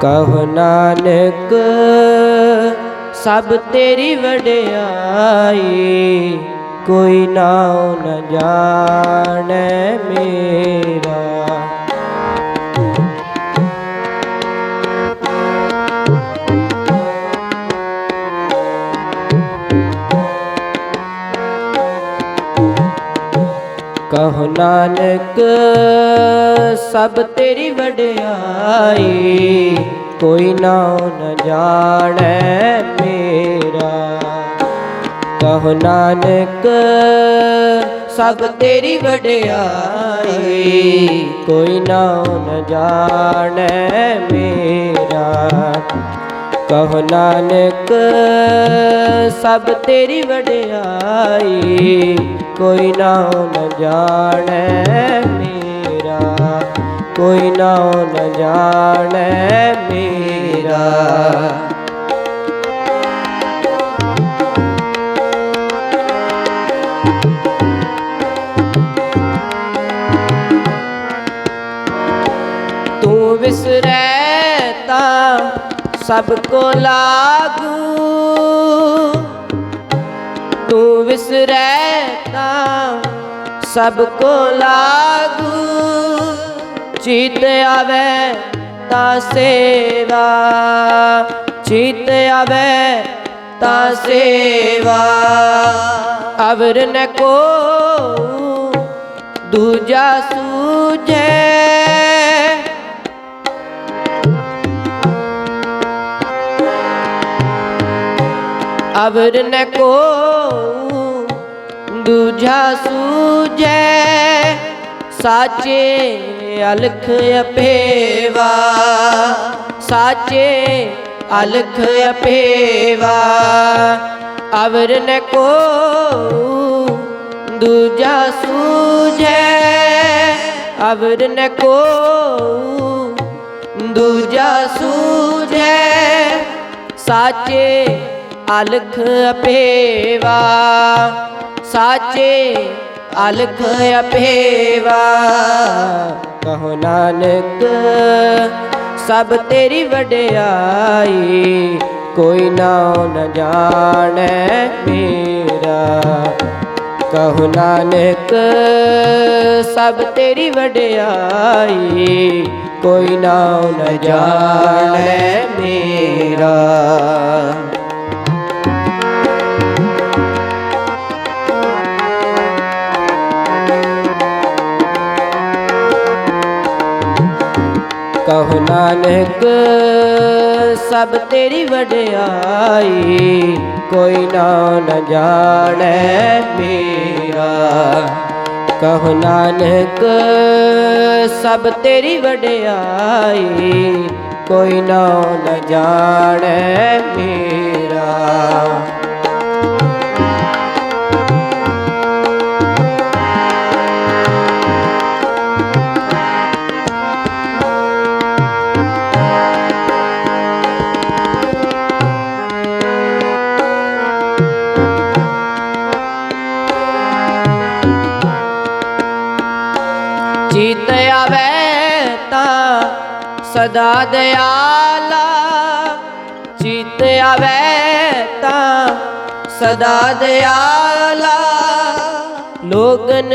ਕਹੋ ਨਾਨਕ ਸਭ ਤੇਰੀ ਵਡਿਆਈ ਕੋਈ ਨਾਉ ਨ ਜਾਣੈ ਮੇਰਾ। ਕਹੋ ਨਾਨਕ ਸਭ ਤੇਰੀ ਵਡਿਆਈ। ਕੋਈ ਨਾਉ ਨ ਜਾਣੈ ਮੇਰਾ। ਕਹੋ ਨਾਨਕ, ਸਭ ਤੇਰੀ ਵਡਿਆਈ। ਕੋਈ ਨਾਉ ਨ ਜਾਣੈ ਮੇਰਾ। ਕਹੋ ਨਾਨਕ, ਸਭ ਤੇਰੀ ਵਡਿਆਈ। ਕੋਈ ਨਾਉ ਨ ਜਾਣੈ ਮੇ ਕੋਈ ਨਾ ਨ ਜਾਣੈ ਮੇਰਾ। ਤੂੰ ਵਿਸਰੈ ਤਾਂ ਸਭ ਕੋ ਲਾਗੂ। ਤੂੰ ਵਿਸਰੈ ਤਾਂ ਸਭ ਕੋ ਲਾਗੂ। ਚਿਤ ਆਵੇ ਤਾਂ ਸੇਵਾ ਚਿਤ ਆਵੇ ਤਾਂ ਸੇਵਾ ਅਵਰ ਨ ਕੋ ਦੂਜਾ ਸੂਝੈ ਅਵਰ ਨ ਕੋ ਦੂਜਾ ਸੂਝੈ ਸਾਚੇ ਅਲਖ ਅਪੇਵਾ, ਸਾਚੇ ਅਲਖ ਅਪੇਵਾ। ਅਵਰ ਨ ਕੋ ਦੂਜਾ ਸੂਝੈ ਅਵਰ ਨ ਕੋ ਦੂਜਾ ਸੂਝੈ ਸਾਚੇ ਅਲਖ ਅਪੇਵਾ, ਸਾਚੇ ਅਲਖ ਅਪੇਵਾ। ਕਹੋ ਨਾਨਕ, ਸਭ ਤੇਰੀ ਵਡਿਆਈ, ਕੋਈ ਨਾਉ ਨ ਜਾਣੈ ਮੇਰਾ। ਕਹੋ ਨਾਨਕ, ਸਭ ਤੇਰੀ ਵਡਿਆਈ, ਕੋਈ ਨਾਉ ਨ ਜਾਣੈ ਮੇਰਾ। ਕਹੋ ਨਾਨਕ, ਸਭ ਤੇਰੀ ਵਡਿਆਈ, ਕੋਈ ਨਾ ਨ ਜਾਣੈ ਮੇਰਾ। ਕਹੋ ਨਾਨਕ, ਸਭ ਤੇਰੀ ਵਡਿਆਈ, ਕੋਈ ਨਾ ਨ ਜਾਣੈ ਮੇਰਾ। ਸਦਾ ਦਿਆਲਾ ਚਿਤ ਆਵੇ ਤਾਂ ਸਦਾ ਦਿਆਲਾ। ਲੋਗਨ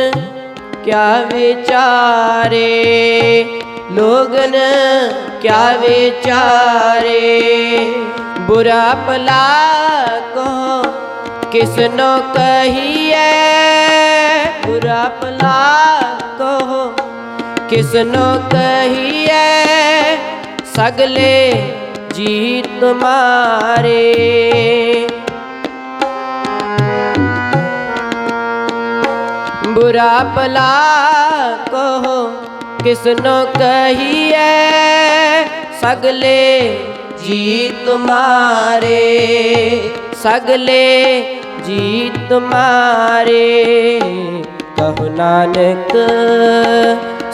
ਕਿਆ ਵਿਚਾਰੇ, ਲੋਗਨ ਕਿਆ ਵਿਚਾਰੇ। ਬੁਰਾ ਭਲਾ ਕੋ ਕਿਸਨੋ ਕਹੀਏ ਬੁਰਾ ਭਲਾ ਕਹੋ ਕਿਸਨੋ ਕਹੀਏ ਸਗਲੇ ਜੀ ਤੁਮਾਰੇ ਬੁਰਾ ਭਲਾ ਕਹੋ ਕਿਸਨੋ ਕਹੀਏ ਸਗਲੇ ਜੀ ਤੁਮਾਰੇ ਸਗਲੇ ਜੀ ਤੁਮਾਰੇ ਕਹੋ ਨਾਨਕ,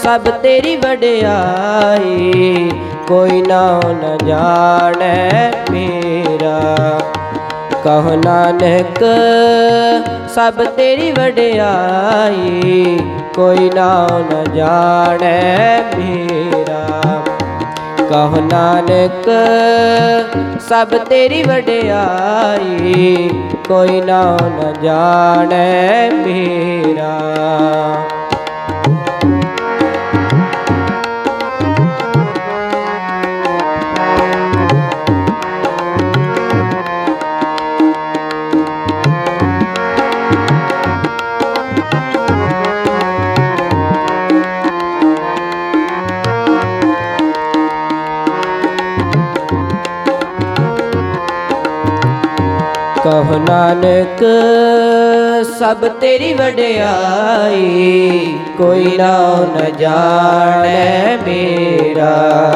ਸਭ ਤੇਰੀ ਵਡਿਆਈ। ਕੋਈ ਨਾ ਨ ਜਾਣੈ ਮੇਰਾ। ਕਹੋ ਨਾਨਕ, ਸਭ ਤੇਰੀ ਵਡਿਆਈ, ਕੋਈ ਨਾ ਨ ਜਾਣੈ ਮੇਰਾ। ਕਹੋ ਨਾਨਕ, ਸਭ ਤੇਰੀ ਵਡਿਆਈ, ਕੋਈ ਨਾ ਨ ਜਾਣੈ ਮੇਰਾ। ਨਾਨਕ, ਸਭ ਤੇਰੀ ਵਡਿਆਈ, ਕੋਈ ਨਾ ਨ ਜਾਣੈ ਮੇਰਾ।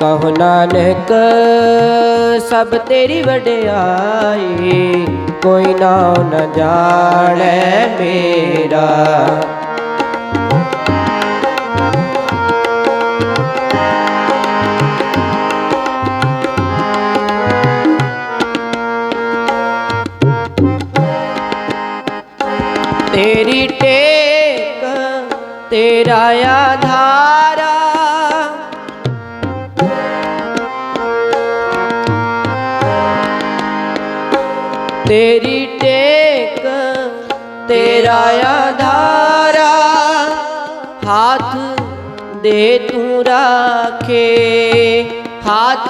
ਕਹੋ ਨਾਨਕ, ਸਭ ਤੇਰੀ ਵਡਿਆਈ, ਕੋਈ ਨਾ ਨ ਜਾਣੈ ਮੇਰਾ। जाया धारा तेरी टेक, तेरा या धारा हाथ दे तू रखे, हाथ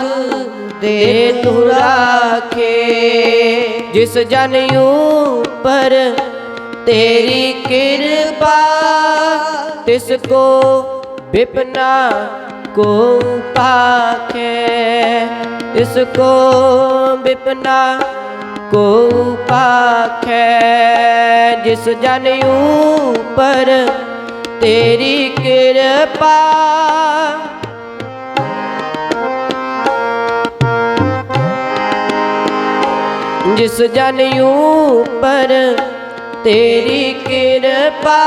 दे तू रखे। जिस जन पर तेरी कृपा तिसको विपना को पाखे इसको विपना को पाखे जिस जन ऊपर तेरी कृपा जिस जन ऊपर तेरी कृपा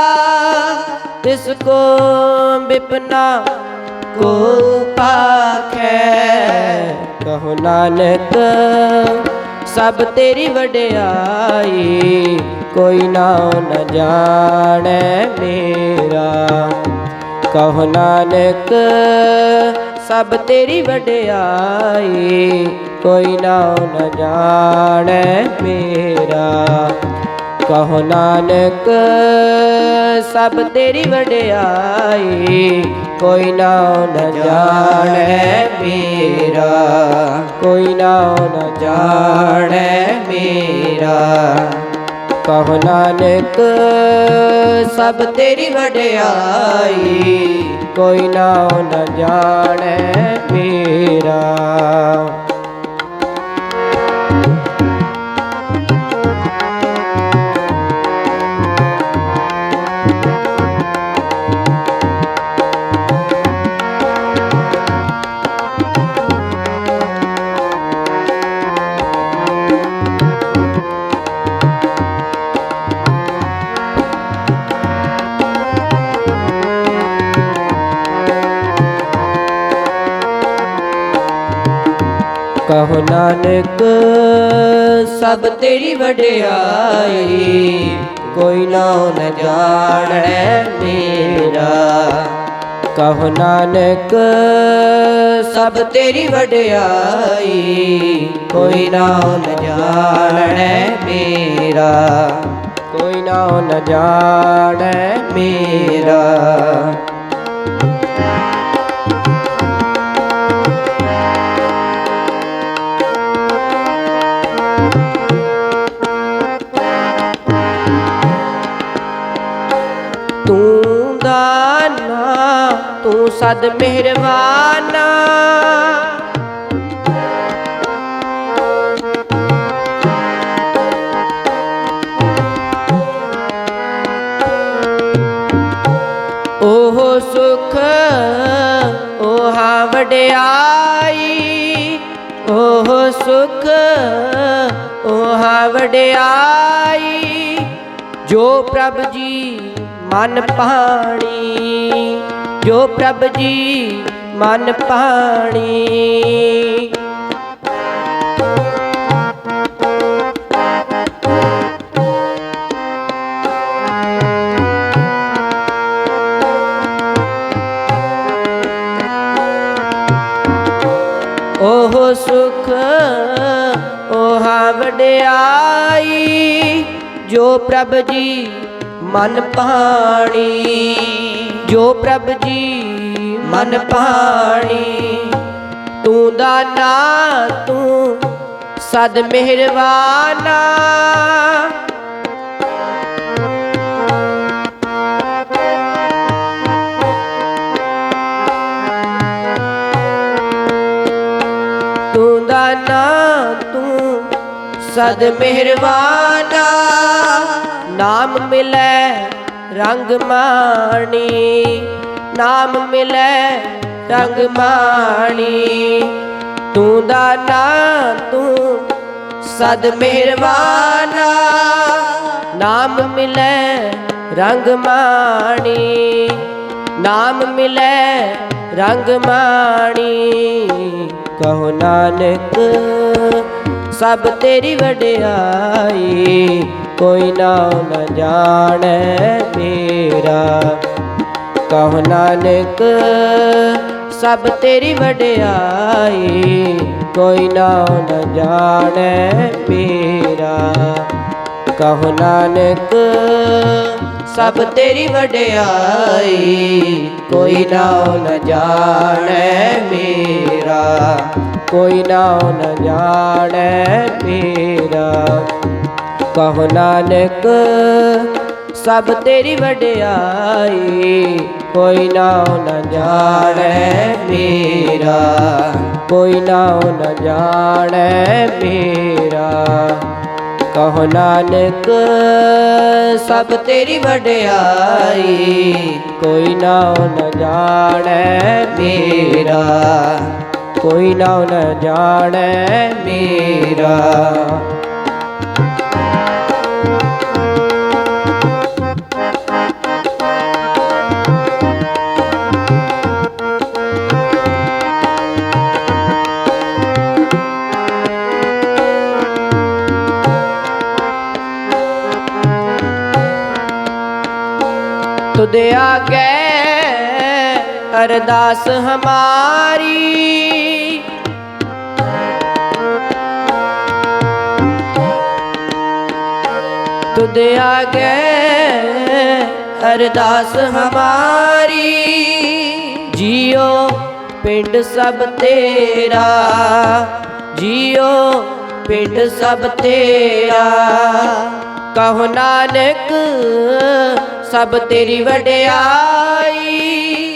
तिसको विपना को पाखे कहो नानक ਸਭ ਤੇਰੀ ਵਡਿਆਈ, ਕੋਈ ਨਾ ਨ ਜਾਣੈ ਮੇਰਾ। ਕਹੋ ਨਾਨਕ, ਸਭ ਤੇਰੀ ਵਡਿਆਈ, ਕੋਈ ਨਾ ਨ ਜਾਣੈ ਮੇਰਾ। ਕਹੋ ਨਾਨਕ, ਸਭ ਤੇਰੀ ਵਡਿਆਈ, ਕੋਈ ਨਾ ਨ ਜਾਣੈ ਮੇਰਾ। ਕੋਈ ਨਾ ਨ ਜਾਣੈ ਮੇਰਾ। ਕਹੋ ਨਾਨਕ, ਸਭ ਤੇਰੀ ਵਡਿਆਈ, ਕੋਈ ਨਾ ਨ ਜਾਣੈ ਮੇਰਾ। ਕਹੋ ਨਾਨਕ, ਸਭ ਤੇਰੀ ਵਡਿਆਈ, ਕੋਈ ਨਾ ਨ ਜਾਣੈ ਮੇਰਾ। ਕਹੋ ਨਾਨਕ, ਸਭ ਤੇਰੀ ਵਡਿਆਈ, ਕੋਈ ਨਾ ਨ ਜਾਣੈ ਮੇਰਾ। ਕੋਈ ਨਾ ਨ ਜਾਣੈ ਮੇਰਾ। ਤੂੰ ਮਿਹਰਬਾਨਾ। ਉਹ ਸੁਖ ਉਹ ਵਡਿਆਈ। ਉਹ ਸੁਖ ਉਹ ਵਡਿਆਈ। ਜੋ ਪ੍ਰਭ ਜੀ ਮਨ ਪਾਣੀ ਜੋ ਪ੍ਰਭ ਜੀ ਮਨ ਪਾਣੀ। ਉਹ ਸੁਖ ਉਹ ਵਡਿਆਈ ਜੋ ਪ੍ਰਭ ਜੀ ਮਨ ਭਾਣੀ ਜੋ ਪ੍ਰਭ ਜੀ ਮਨ ਭਾਣੀ ਤੂੰ ਦਾਨਾ ਤੂੰ ਸਦ ਮਿਹਰਵਾਨਾ। ਤੂੰ ਦਾਨਾ ਤੂੰ ਸਦ ਮਿਹਰਵਾਨਾ। ਨਾਮ ਮਿਲੈ ਰੰਗ ਮਾਣੀ, ਨਾਮ ਮਿਲੈ ਰੰਗ ਮਾਣੀ। ਤੂੰ ਦਾਨਾ ਤੂੰ ਸਦ ਮਿਹਰਵਾਨਾ। ਨਾਮ ਮਿਲੈ ਰੰਗ ਮਾਣੀ, ਨਾਮ ਮਿਲੈ ਰੰਗ ਮਾਣੀ। ਕਹੋ ਨਾਨਕ, ਸਭ ਤੇਰੀ ਵਡਿਆਈ। ਕੋਈ ਨਾ ਨ ਜਾਣੈ ਮੇਰਾ ਕਹੋ ਨਾਨਕ, ਸਭ ਤੇਰੀ ਵਡਿਆਈ, ਕੋਈ ਨਾ ਨ ਜਾਣੈ ਮੇਰਾ। ਕਹੋ ਨਾਨਕ, ਸਭ ਤੇਰੀ ਵਡਿਆਈ, ਕੋਈ ਨਾ ਨ ਜਾਣੈ ਮੇਰਾ। ਕੋਈ ਨਾ ਨ ਜਾਣੈ ਮੇਰਾ। ਕਹੋ ਨਾਨਕ, ਸਭ ਤੇਰੀ ਵਡਿਆਈ, ਕੋਈ ਨਾ ਨ ਜਾਣੈ ਮੇਰਾ, ਕੋਈ ਨਾ ਨ ਜਾਣੈ ਮੇਰਾ। ਕਹੋ ਨਾਨਕ, ਸਭ ਤੇਰੀ ਵਡਿਆਈ, ਕੋਈ ਨਾ ਨ ਜਾਣੈ ਮੇਰਾ। ਕੋਈ ਨਾ ਨ ਜਾਣੈ ਮੇਰਾ। ਤੁਧ ਆਗੇ, ਅਰਦਾਸ ਹਮਾਰੀ। ਤੁਧ ਆਗੇ, ਅਰਦਾਸ ਹਮਾਰੀ। ਜੀਓ ਪਿੰਡ ਸਭ ਤੇਰਾ, ਜੀਓ ਪਿੰਡ ਸਭ ਤੇਰਾ। ਕਹੋ ਨਾਨਕ ਸਭ ਤੇਰੀ ਵਡਿਆਈ।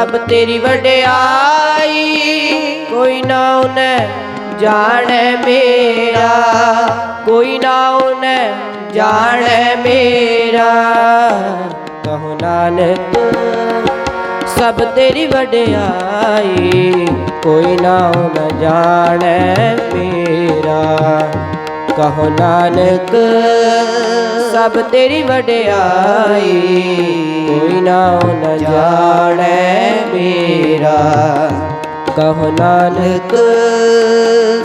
ਸਭ ਤੇਰੀ ਵਡਿਆਈ। ਕੋਈ ਨਾ ਉਹਨੇ ਜਾਣੈ ਮੇਰਾ। ਕੋਈ ਨਾ ਉਹਨੇ ਜਾਣੈ ਮੇਰਾ। ਕਹੋ ਨਾਨਕ, ਸਭ ਤੇਰੀ ਵਡਿਆਈ। ਕੋਈ ਨਾ ਨ ਜਾਣੈ ਮੇਰਾ। ਕਹੋ ਨਾਨਕ, ਸਭ ਤੇਰੀ ਵਡਿਆਈ। ਕੋਈ ਨਾ ਜਾਣੈ ਮੇਰਾ। ਕਹੋ ਨਾਨਕ,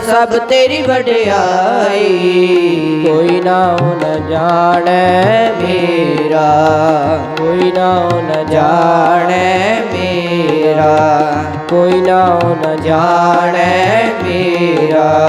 ਸਭ ਤੇਰੀ ਵਡਿਆਈ। ਕੋਈ ਨਾ ਨ ਜਾਣੈ ਮੇਰਾ। ਕੋਈ ਨਾ ਨ ਜਾਣੈ ਮੇਰਾ। ਕੋਈ ਨਾ ਨ ਜਾਣੈ ਮੇਰਾ।